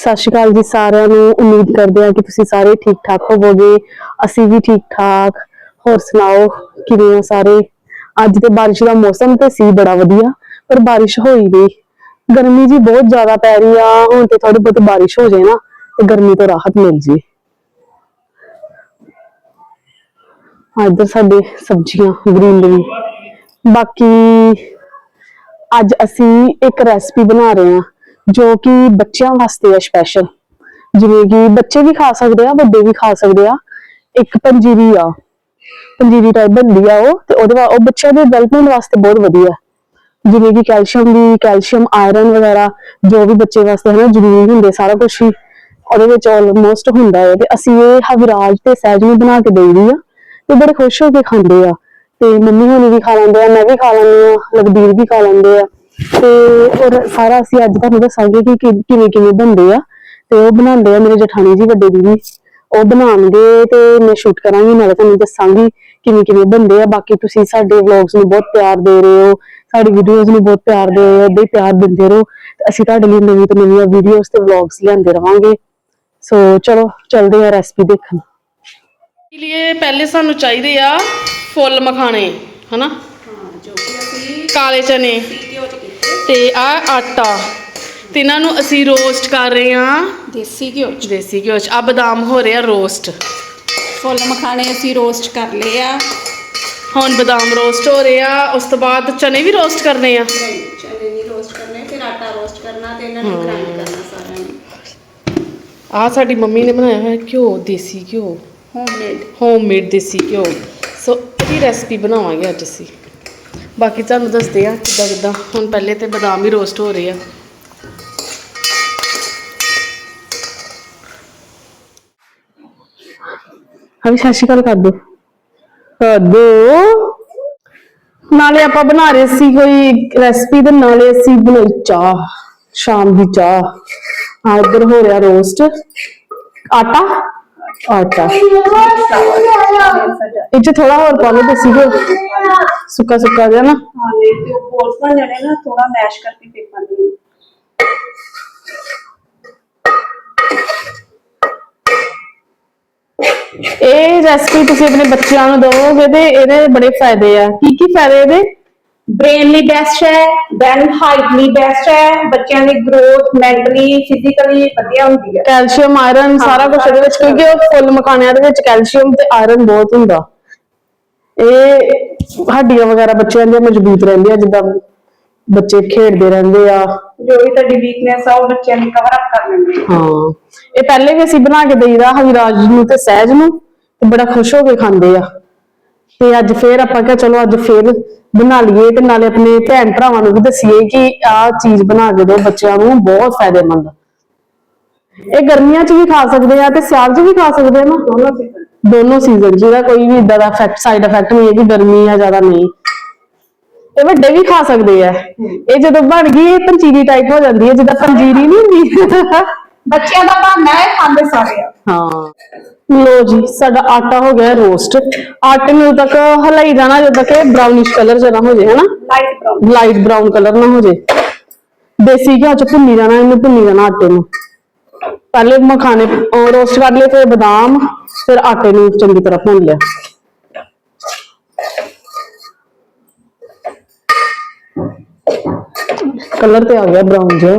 ਸਤਿ ਸ਼੍ਰੀ ਅਕਾਲ ਜੀ ਸਾਰਿਆਂ ਨੂੰ। ਉਮੀਦ ਕਰਦੇ ਹਾਂ ਕਿ ਤੁਸੀਂ ਸਾਰੇ ਠੀਕ ਠਾਕ ਹੋਵੋਗੇ। ਅਸੀਂ ਵੀ ਠੀਕ ਠਾਕ ਹੋਰ ਸੁਣਾਓ, ਕਿਵੇਂ ਹੋ ਸਾਰੇ? ਅੱਜ ਤੇ ਬਾਰਿਸ਼ ਦਾ ਮੌਸਮ ਤੇ ਸੀ ਬੜਾ ਵਧੀਆ, ਪਰ ਬਾਰਿਸ਼ ਹੋਈ ਨਹੀਂ ਗਰਮੀ ਜੀ ਬਹੁਤ ਜ਼ਿਆਦਾ ਪੈ ਰਹੀ ਆ। ਹੁਣ ਤੇ ਥੋੜੀ ਬਹੁਤ ਬਾਰਿਸ਼ ਹੋ ਜਾਏ ਨਾ, ਤੇ ਗਰਮੀ ਤੋਂ ਰਾਹਤ ਮਿਲ ਜੇ। ਆ ਸਾਡੇ ਸਬਜ਼ੀਆਂ ਗ੍ਰੀਨਰੀ ਬਾਕੀ ਅੱਜ ਅਸੀਂ ਇੱਕ ਰੈਸਪੀ ਬਣਾ ਰਹੇ ਹਾਂ। ਜੋ ਕਿ ਬੱਚਿਆਂ ਵਾਸਤੇ ਹੈ ਸਪੈਸ਼ਲ ਜਿਵੇਂ ਕਿ ਬੱਚੇ ਵੀ ਖਾ ਸਕਦੇ ਆ, ਵੱਡੇ ਵੀ ਖਾ ਸਕਦੇ ਆ। ਇੱਕ ਪੰਜੀਰੀ ਆ। ਪੰਜੀਰੀ ਟਾਈਪ ਬਣਦੀ ਆ ਉਹ ਤੇ ਉਹਦੇ ਉਹ ਬੱਚਿਆਂ ਦੇ ਡਿਵੈਲਪਮੈਂਟ ਵਾਸਤੇ ਬਹੁਤ ਵਧੀਆ। ਜਿਵੇਂ ਕਿ ਕੈਲਸ਼ੀਅਮ ਦੀ ਕੈਲਸ਼ੀਅਮ ਆਇਰਨ ਵਗੈਰਾ, ਜੋ ਵੀ ਬੱਚੇ ਵਾਸਤੇ ਹੈ ਜ਼ਰੂਰੀ ਹੁੰਦੇ ਸਾਰਾ ਕੁਝ ਹੀ, ਉਹਦੇ ਵਿੱਚ ਆਲਮੋਸਟ ਹੁੰਦਾ ਹੈ। ਤੇ ਅਸੀਂ ਇਹ ਹਵਿਰਾਜ ਤੇ ਸਹਿਜ ਬਣਾ ਕੇ ਦੇਈਦੀ ਆ ਤੇ ਬੜੇ ਖੁਸ਼ ਹੋ ਕੇ ਖਾਂਦੇ ਆ। ਤੇ ਮੰਮੀ ਹੋਣੀ ਵੀ ਖਾ ਲੈਂਦੇ ਆ, ਮੈਂ ਵੀ ਖਾ ਲੈਂਦੀ ਆ, ਲਖਬੀਰ ਵੀ ਖਾ ਲੈਂਦੇ ਆ। ਤੇ ਔਰ ਸਾਰਾ ਅਸੀਂ ਅੱਜ ਤੁਹਾਨੂੰ ਦੱਸਾਂਗੇ ਕਿ ਕਿ- ਕਿਵੇਂ ਕਿਵੇਂ ਬਣਦੇ ਆ। ਤੇ ਉਹ ਬਣਾਉਂਦੇ ਆ ਮੇਰੇ ਜਠਾਣੀ ਜੀ ਵੱਡੇ ਦੀਦੀ। ਉਹ ਬਣਾਉਣਗੇ ਤੇ ਮੈਂ ਸ਼ੂਟ ਕਰਾਂਗੀ ਨਾਲੇ ਤੁਹਾਨੂੰ ਦੱਸਾਂਗੀ ਕਿਵੇਂ ਕਿਵੇਂ ਬਣਦੇ ਆ। ਬਾਕੀ ਤੁਸੀਂ ਸਾਡੇ ਵਲੌਗਸ ਨੂੰ ਬਹੁਤ ਪਿਆਰ ਦੇ ਰਹੇ ਹੋ ਸਾਡੀ ਵੀਡੀਓਜ਼ ਨੂੰ ਬਹੁਤ ਪਿਆਰ ਦੇ ਰਹੇ ਹੋ ਏਦਾਂ ਹੀ ਪਿਆਰ ਦਿੰਦੇ ਰਹੋ। ਤੇ ਅਸੀਂ ਤੁਹਾਡੇ ਲਈ ਨਵੀਂ ਤੋਂ ਨਵੀਆਂ ਵੀਡੀਓਜ਼ ਤੇ ਵਲੌਗਸ ਲਿਆਂਦੇ ਰਵਾਂਗੇ। ਸੋ ਚਲੋ ਚੱਲਦੇ ਆ ਰੈਸਪੀ ਦੇਖਣ। ਲਈ ਪਹਿਲੇ ਸਾਨੂੰ ਚਾਹੀਦੇ ਆ ਫੁੱਲ ਮਖਾਣੇ ਹਨਾ? ਜੋ ਕਿ ਅਸੀਂ ਕਾਲੇ ਚਨੇ। ਤੇ ਆ ਆਟਾ। ਤੇ ਇਹਨਾਂ ਨੂੰ ਅਸੀਂ ਰੋਸਟ ਕਰ ਰਹੇ ਆ ਦੇਸੀ ਘਿਓ ਚ। ਦੇਸੀ ਘਿਓ ਚ। ਆ ਬਦਾਮ ਹੋ ਰਿਹਾ ਰੋਸਟ ਫੁੱਲ ਮਖਾਣੇ ਅਸੀਂ ਰੋਸਟ ਕਰ ਲਏ ਆ। ਹੁਣ ਬਦਾਮ ਰੋਸਟ ਹੋ ਰਹੇ ਆ। ਉਸ ਤੋਂ ਬਾਅਦ ਚਨੇ ਵੀ ਰੋਸਟ ਕਰਨੇ ਆ। ਚਨੇ ਨਹੀਂ ਰੋਸਟ ਕਰਨੇ। ਫਿਰ ਆਟਾ ਰੋਸਟ ਕਰਨਾ ਤੇ ਇਹਨਾਂ ਨੂੰ ਗ੍ਰਾਈਂਡ ਕਰਨਾ ਸਾਰਿਆਂ ਨੂੰ। ਆ ਸਾਡੀ ਮੰਮੀ ਨੇ ਬਣਾਇਆ ਹੋਇਆ ਘਿਓ ਦੇਸੀ ਘਿਓ। ਹੋਮਮੇਡ ਹੋਮਮੇਡ ਦੇਸੀ ਘਿਓ। ਸੋ ਇਹਦੀ ਰੈਸਪੀ ਬਣਾਵਾਂਗੇ ਅੱਜ ਅਸੀਂ। ਬਾਕੀ ਤੁਹਾਨੂੰ ਦੱਸਦੇ ਆ ਕਿੱਦਾਂ ਕਿੱਦਾਂ। ਹੁਣ ਪਹਿਲੇ ਤੇ ਬਦਾਮ ਵੀ ਰੋਸਟ ਹੋ ਰਹੇ ਆ। ਹਾਂ ਸਤਿ ਸ਼੍ਰੀ ਅਕਾਲ ਕਰ ਦੋ ਕਰ ਦੋ ਨਾਲੇ ਆਪਾਂ ਬਣਾ ਰਹੇ ਸੀ ਕੋਈ ਰੈਸਪੀ ਤੇ ਨਾਲੇ ਅਸੀਂ ਬਣਾਈ ਚਾਹ, ਸ਼ਾਮ ਦੀ ਚਾਹ। ਆ ਇੱਧਰ ਹੋ ਰਿਹਾ ਰੋਸਟ ਆਟਾ? ਆਟਾ ਇਹ ਚ ਥੋੜਾ ਹੋਰ ਪਾ ਲਓ ਘਿਓ ਸੁੱਕਾ ਸੁੱਕਾ ਜਿਹਾ ਨਾ। ਹਾਂ ਨਹੀਂ ਤੇ ਉਹ ਬੋਲਸ ਬਣ ਜਾਣੇ ਨਾ ਥੋੜਾ ਮੈਸ਼ ਕਰਕੇ ਫਿਰ ਪਾਣੀ ਇਹ ਰੈਸਪੀ ਤੁਸੀਂ ਆਪਣੇ ਬੱਚਿਆਂ ਨੂੰ ਦਿਓਗੇ ਤੇ ਇਹਦੇ ਬੜੇ ਫਾਇਦੇ ਆ। ਕੀ ਕੀ ਫਾਇਦੇ ਇਹਦੇ? ਬ੍ਰੇਨ ਲਈ ਬੈਸਟ ਹੈ ਦੈਨ ਹਾਈਟ ਲਈ ਬੈਸਟ ਹੈ ਬੱਚਿਆਂ ਦੀ ਗਰੋਥ ਮੈਂਟਲੀ ਫਿਜ਼ੀਕਲੀ ਵਧੀਆ ਹੁੰਦੀ ਹੈ। ਕੈਲਸ਼ੀਅਮ ਆਇਰਨ ਸਾਰਾ ਕੁਝ ਇਹਦੇ ਵਿੱਚ ਕਿਉਂਕਿ ਉਹ ਫੁੱਲ ਮਖਾਣਿਆਂ ਦੇ ਵਿੱਚ ਕੈਲਸ਼ੀਅਮ ਤੇ ਆਇਰਨ ਬਹੁਤ ਹੁੰਦਾ। ਇਹ ਹੱਡੀਆਂ ਵਗੈਰਾ ਬੱਚਿਆਂ ਦੀਆਂ ਮਜ਼ਬੂਤ ਰਹਿੰਦੀਆਂ ਜਿੱਦਾਂ ਬੱਚੇ ਖੇਡਦੇ ਰਹਿੰਦੇ ਆ। ਜੋ ਵੀ ਤੁਹਾਡੀ ਵੀਕਨੈਸ ਆ ਉਹ ਬੱਚਿਆਂ ਦੀ ਕਵਰ ਅਪ ਕਰ ਲੈਂਦੇ ਹਾਂ ਇਹ ਪਹਿਲੇ ਵੀ ਅਸੀਂ ਬਣਾ ਕੇ ਦੇਈਦਾ ਹਵਿਰਾਜ ਨੂੰ ਤੇ ਸਹਿਜ ਨੂੰ ਤੇ ਬੜਾ ਖੁਸ਼ ਹੋ ਕੇ ਖਾਂਦੇ ਆ। ਤੇ ਅੱਜ ਫੇਰ ਆਪਾਂ ਕਿਹਾ ਚਲੋ ਅੱਜ ਫੇਰ ਬਣਾ ਲਈਏ ਤੇ ਨਾਲੇ ਆਪਣੇ ਭੈਣ ਭਰਾਵਾਂ ਨੂੰ ਵੀ ਦਸੀਏ ਕਿ ਆਹ ਚੀਜ਼ ਬਣਾ ਕੇ ਦਿਓ ਬੱਚਿਆਂ ਨੂੰ ਬਹੁਤ ਫਾਇਦੇਮੰਦ। ਇਹ ਗਰਮੀਆਂ 'ਚ ਵੀ ਖਾ ਸਕਦੇ ਆ ਤੇ ਸਿਆਲ 'ਚ ਵੀ ਖਾ ਸਕਦੇ ਆ ਨਾ ਦੋਨੋਂ। ਦੋਨੋਂ ਸੀਜ਼ਨ ਜਿਹਦਾ ਕੋਈ ਵੀ ਇਦਾਂ ਦਾ ਇਫੈਕਟ ਸਾਈਡ ਇਫੈਕਟ ਨਹੀਂ ਹੈ ਕਿ ਗਰਮੀ ਆ ਜ਼ਿਆਦਾ ਨਹੀਂ ਇਹ ਵੱਡੇ ਵੀ ਖਾ ਸਕਦੇ ਆ ਇਹ ਜਦੋਂ ਬਣ ਗਈ ਇਹ ਪੰਜੀਰੀ ਟਾਈਪ ਹੋ ਜਾਂਦੀ ਹੈ ਜਿੱਦਾਂ ਪੰਜੀਰੀ ਨਹੀਂ ਹੁੰਦੀ ਬੱਚਿਆਂ ਦਾ ਬਹਾਨਾ ਹੈ ਖਾਂਦੇ ਸਾਰੇ ਆ। ਹਾਂ। ਲੋ ਜੀ ਸਾਡਾ ਆਟਾ ਹੋ ਗਿਆ ਰੋਸਟ ਆਟੇ ਨੂੰ ਤੱਕ ਹਲਾਈ ਜਾਣਾ ਜਦੋਂ ਤੱਕ ਇਹ ਬ੍ਰਾਊਨਿਸ਼ ਕਲਰ ਜਨਾ ਹੋ ਜਾਏ ਹਨਾ? Light brown light brown colour ਨਾ ਹੋ ਜਾਏ। ਦੇਸੀ ਘਿਓ ਚ ਭੁੰਨੀ ਜਾਣਾ ਇਹਨੂੰ ਭੁੰਨੀ ਜਾਣਾ ਆਟੇ ਨੂੰ। ਪਹਿਲੇ ਮਖਾਣੇ ਰੋਸਟ ਕਰ ਲਏ ਫਿਰ ਬਦਾਮ ਫਿਰ ਆਟੇ ਨੂੰ ਚੰਗੀ ਤਰ੍ਹਾਂ ਭੁੰਨ ਲਿਆ। ਕਲਰ ਤੇ ਆ ਗਿਆ ਬ੍ਰਾਊਨ ਜਿਹਾ।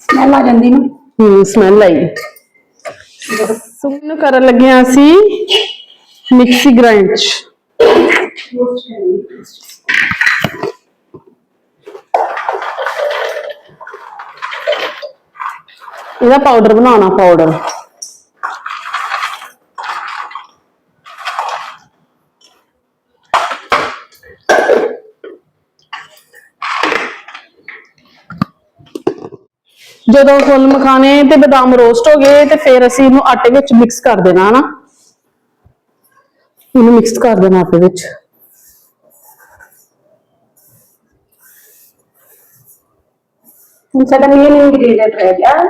ਸਮੈਲ ਆ ਜਾਂਦੀ ਨਾ। ਹੂੰ ਸਮੈਲ ਆਈ। ਸੁਣ ਕਰਨ ਲੱਗਿਆ ਅਸੀਂ ਮਿਕਸੀ ਗ੍ਰਾਈਂਡ ਚ। ਇਹਦਾ ਪਾਊਡਰ ਬਣਾਉਣਾ ਪਾਊਡਰ ਜਦੋਂ ਫੁੱਲ ਮਖਾਣੇ ਤੇ ਬਦਾਮ ਰੋਸਟ ਹੋ ਗਏ ਤੇ ਫਿਰ ਅਸੀਂ ਇਹਨੂੰ ਆਟੇ ਵਿੱਚ ਮਿਕਸ ਕਰ ਦੇਣਾ ਹਨਾ? ਇਹਨੂੰ ਮਿਕਸ ਕਰ ਦੇਣਾ ਆਟੇ ਵਿੱਚ। ਹੁਣ ਸਾਡਾ ਮੇਨ ਇੰਗਰੀਡੀਐਂਟ ਰਹਿ ਗਿਆ।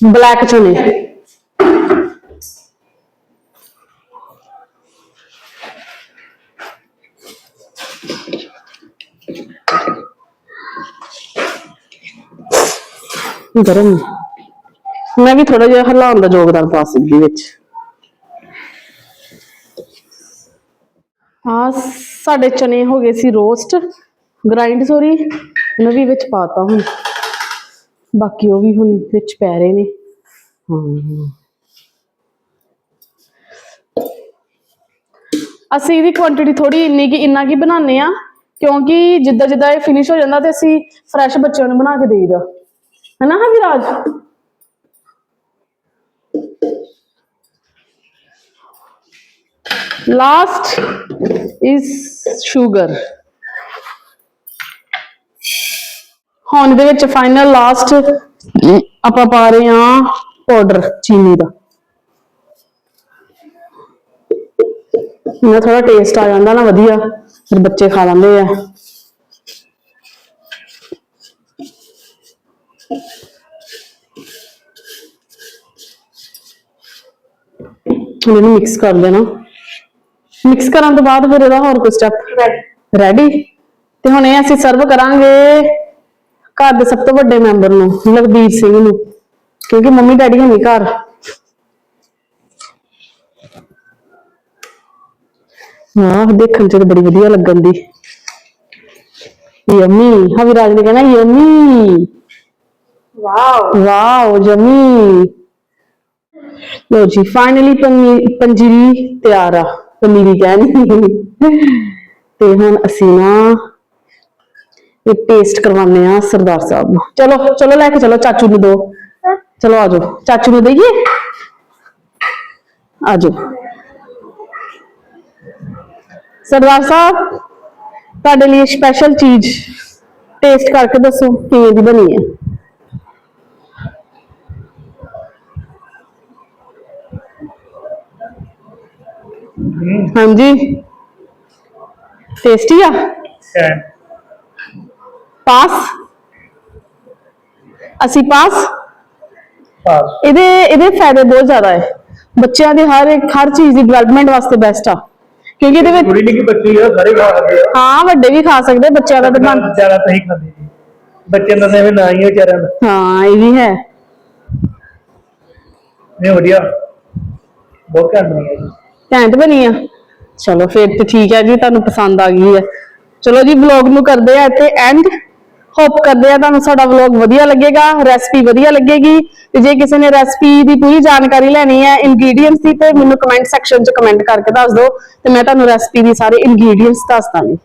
ਬਲੈਕ ਚਨੇ। ਗਰਮ। ਮੈਂ ਵੀ ਥੋੜਾ ਜਿਹਾ ਹਿਲਾਉਣ ਦਾ ਯੋਗਦਾਨ ਪਾ ਸਕਦੀ ਵਿੱਚ। ਹਾਂ, ਸਾਡੇ ਚਨੇ ਹੋ ਗਏ ਸੀ ਰੋਸਟ ਗ੍ਰਾਈਂਡ ਸੋਰੀ ਉਹਨਾਂ ਵੀ ਵਿੱਚ ਪਾਤਾ ਹੁਣ। ਬਾਕੀ ਉਹ ਵੀ ਹੁਣ ਵਿੱਚ ਪੈ ਰਹੇ ਨੇ। ਹਾਂ ਅਸੀਂ ਇਹਦੀ ਕੁਆਂਟੀਟੀ ਥੋੜੀ ਇੰਨੀ ਕਿ, ਇੰਨਾ ਕੀ ਬਣਾਉਂਦੇ ਆ ਕਿਉਂਕਿ ਜਿੱਦਾਂ ਜਿੱਦਾਂ ਇਹ ਫਿਨਿਸ਼ ਹੋ ਜਾਂਦਾ ਤੇ ਅਸੀਂ ਫਰੈਸ਼ ਬੱਚਿਆਂ ਨੂੰ ਬਣਾ ਕੇ ਦੇਈਦਾ। ਹੈਨਾ ਹਾਂ ਵਿਰਾਜ ਲਾਸਟ ਇਸ ਸ਼ੂਗਰ ਹੁਣ ਦੇ ਵਿੱਚ ਫਾਈਨਲ ਲਾਸਟ ਆਪਾਂ ਪਾ ਰਹੇ ਹਾਂ ਪਾਊਡਰ ਚੀਨੀ ਦਾ। ਇਹਦਾ ਥੋੜਾ ਟੇਸਟ ਆ ਜਾਂਦਾ ਨਾ, ਵਧੀਆ। ਫਿਰ ਬੱਚੇ ਖਾ ਲੈਂਦੇ ਆ। ਹੁਣ ਇਹਨੂੰ ਮਿਕਸ ਕਰ ਦੇਣਾ ਮਿਕਸ ਕਰਨ ਤੋਂ ਬਾਅਦ ਫਿਰ ਇਹਦਾ ਹੋਰ ਕੋਈ ਸਟੈਪ ਰੈਡੀ ਤੇ ਹੁਣ ਇਹ ਅਸੀਂ ਸਰਵ ਕਰਾਂਗੇ ਘਰ ਦੇ ਸਭ ਤੋਂ ਵੱਡੇ ਮੈਂਬਰ ਨੂੰ ਲਖਬੀਰ ਸਿੰਘ ਨੂੰ ਕਿਉਂਕਿ ਮੰਮੀ ਡੈਡੀ ਹੈ ਨਹੀਂ ਘਰ। ਵਾਹ ਦੇਖਣ ਚ ਬੜੀ ਵਧੀਆ ਲੱਗਣ ਦੀ। ਯਮੀ ਹਾਂ ਵਿਰਾਜ ਨੇ ਕਹਿਣਾ ਯਮੀ। ਵਾਓ ਵਾਓ ਯਮੀ ਲੋ ਜੀ ਫਾਈਨਲੀ ਪੰਜੀਰੀ ਤਿਆਰ ਆ ਪਨੀਰੀ ਕਹਿੰਦੀ ਤੇ ਹੁਣ ਅਸੀਂ ਨਾ ਇਹ ਟੇਸਟ ਕਰਵਾਉਂਦੇ ਆ ਸਰਦਾਰ ਸਾਹਿਬ ਨੂੰ। ਚਲੋ ਚਲੋ ਲੈ ਕੇ ਚਲੋ, ਚਾਚੂ ਨੂੰ ਦੋ। ਚਲੋ ਆਜੋ ਚਾਚੂ ਨੂੰ ਦੇਈਏ? ਆਜੋ ਸਰਦਾਰ ਸਾਹਿਬ, ਤੁਹਾਡੇ ਲਈ ਸਪੈਸ਼ਲ ਚੀਜ਼ ਟੇਸਟ ਕਰਕੇ ਦੱਸੋ, ਕਿਵੇਂ ਦੀ ਬਣੀ ਹੈ? ਹਾਂਜੀ। ਟੇਸਟੀ ਆ? ਪਾਸ ਅਸੀਂ ਪਾਸ ਪਾਸ ਇਹਦੇ ਇਹਦੇ ਫਾਇਦੇ ਬਹੁਤ ਜ਼ਿਆਦਾ ਹੈ। ਬੱਚਿਆਂ ਦੇ ਹਰ ਇੱਕ ਹਰ ਚੀਜ਼ ਦੀ ਡਿਵੈਲਪਮੈਂਟ ਵਾਸਤੇ ਬੈਸਟ ਆ। ਕਿਉਂਕਿ ਇਹਦੇ ਵਿੱਚ ਕੁੜੀ ਨਹੀਂ ਕਿ ਬੱਚੀ ਆ ਸਾਰੇ ਖਾ ਸਕਦੇ ਆ। ਹਾਂ ਵੱਡੇ ਵੀ ਖਾ ਸਕਦੇ ਬੱਚਿਆਂ ਦਾ ਤਾਂ ਬਣ ਜ਼ਿਆਦਾ ਤਾਂ ਹੀ ਖਾਂਦੇ ਜੀ। ਬੱਚਿਆਂ ਦਾ ਤਾਂ ਐਵੇਂ ਨਾ ਹੀ ਵਿਚਾਰਿਆਂ ਦਾ ਹਾਂ ਇਹ ਵੀ ਹੈ। ਨਹੀਂ ਵਧੀਆ। ਬਹੁਤ ਘੈਂਟ ਬਣਿਆ ਜੀ। ਘੈਂਟ ਬਣੀ ਆ। ਚਲੋ ਫਿਰ ਤੇ ਠੀਕ ਹੈ ਜੀ, ਤੁਹਾਨੂੰ ਪਸੰਦ ਆ ਗਈ ਹੈ ਚਲੋ ਜੀ ਵਲੌਗ ਨੂੰ ਕਰਦੇ ਆ ਇੱਥੇ ਐਂਡ ਹੋਪ ਕਰਦੇ ਆ ਤੁਹਾਨੂੰ ਸਾਡਾ ਵਲੌਗ ਵਧੀਆ ਲੱਗੇਗਾ ਰੈਸਪੀ ਵਧੀਆ ਲੱਗੇਗੀ। ਤੇ ਜੇ ਕਿਸੇ ਨੇ ਰੈਸਪੀ ਦੀ ਪੂਰੀ ਜਾਣਕਾਰੀ ਲੈਣੀ ਹੈ ਇਨਗਰੀਡੀਅੰਟਸ ਦੀ, ਤੇ ਮੈਨੂੰ ਕਮੈਂਟ ਸੈਕਸ਼ਨ 'ਚ ਕਮੈਂਟ ਕਰਕੇ ਦੱਸ ਦਿਓ, ਤੇ ਮੈਂ ਤੁਹਾਨੂੰ ਰੈਸਪੀ ਦੀ ਸਾਰੇ ਇਨਗਰੀਡੀਅੰਟਸ ਦੱਸ ਦਾਂਗੀ।